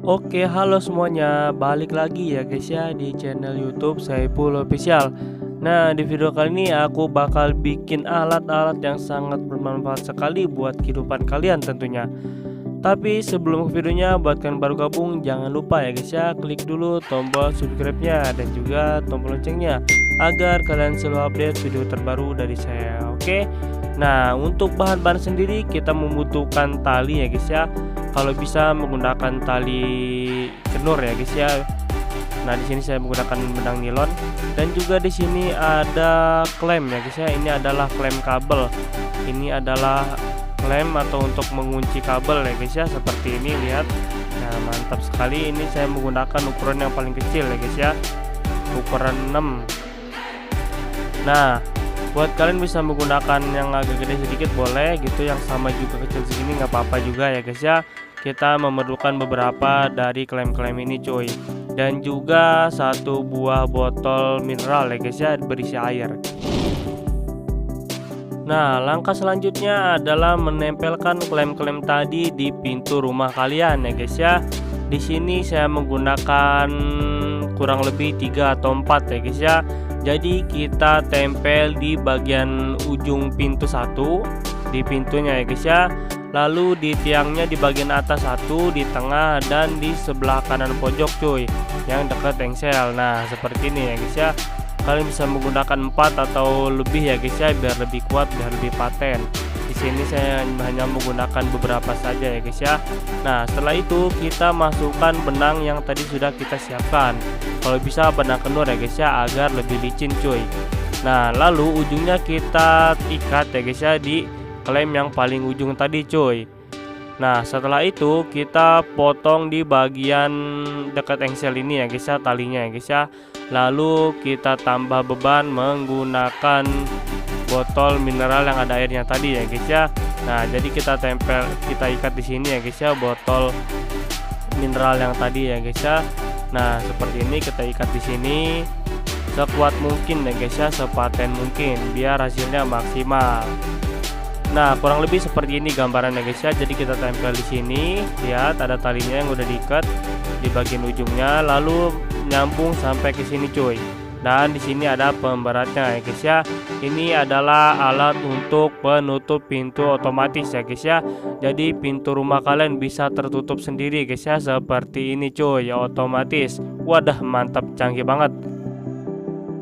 Oke, halo semuanya. Balik lagi ya guys ya di channel YouTube Saiful Official. Nah, di video kali ini aku bakal bikin alat-alat yang sangat bermanfaat sekali buat kehidupan kalian tentunya. Tapi sebelum ke videonya, buat kalian baru gabung, jangan lupa ya guys ya, klik dulu tombol subscribe-nya dan juga tombol loncengnya agar kalian selalu update video terbaru dari saya. Oke. Nah, untuk bahan-bahan sendiri kita membutuhkan tali ya guys ya kalau bisa menggunakan tali kenur ya guys ya Nah di sini saya menggunakan benang nilon dan juga di sini ada klem ya guys ya. Ini adalah klem kabel. Ini adalah klem atau untuk mengunci kabel ya guys ya seperti ini lihat. Nah mantap sekali. Ini saya menggunakan ukuran yang paling kecil ya guys ya. Ukuran 6. Nah buat kalian bisa menggunakan yang agak gede sedikit boleh gitu yang sama juga kecil segini nggak apa-apa juga ya guys ya kita memerlukan beberapa dari klaim-klaim ini cuy. Dan juga satu buah botol mineral ya guys ya berisi air. Nah, langkah selanjutnya adalah menempelkan klaim-klaim tadi di pintu rumah kalian ya guys ya. Di sini saya menggunakan kurang lebih 3 atau 4 ya guys ya. Jadi kita tempel di bagian ujung pintu satu di pintunya ya guys ya lalu di tiangnya di bagian atas satu di tengah dan di sebelah kanan pojok cuy. Yang dekat engsel. Nah seperti ini ya guys ya. Kalian bisa menggunakan empat atau lebih ya guys ya biar lebih kuat biar lebih paten. Di sini saya hanya menggunakan beberapa saja ya guys ya. Nah setelah itu kita masukkan benang yang tadi sudah kita siapkan. Kalau bisa benang kenur ya guys ya agar lebih licin cuy. Nah lalu ujungnya kita ikat ya guys ya di klem yang paling ujung tadi cuy. Nah setelah itu kita potong di bagian dekat engsel ini ya guys ya talinya ya guys ya. Lalu kita tambah beban menggunakan botol mineral yang ada airnya tadi ya guys ya. Nah jadi kita tempel kita ikat di sini ya guys ya botol mineral yang tadi ya guys ya. Nah seperti ini kita ikat di sini sekuat mungkin ya guys ya sepaten mungkin biar hasilnya maksimal Nah, kurang lebih seperti ini gambarannya guys ya. Jadi kita tempel di sini, lihat ada talinya yang udah diikat di bagian ujungnya, lalu nyambung sampai ke sini cuy. Dan di sini ada pemberatnya ya guys ya. Ini adalah alat untuk penutup pintu otomatis ya guys ya. Jadi pintu rumah kalian bisa tertutup sendiri guys ya seperti ini cuy ya otomatis. Wadah mantap canggih banget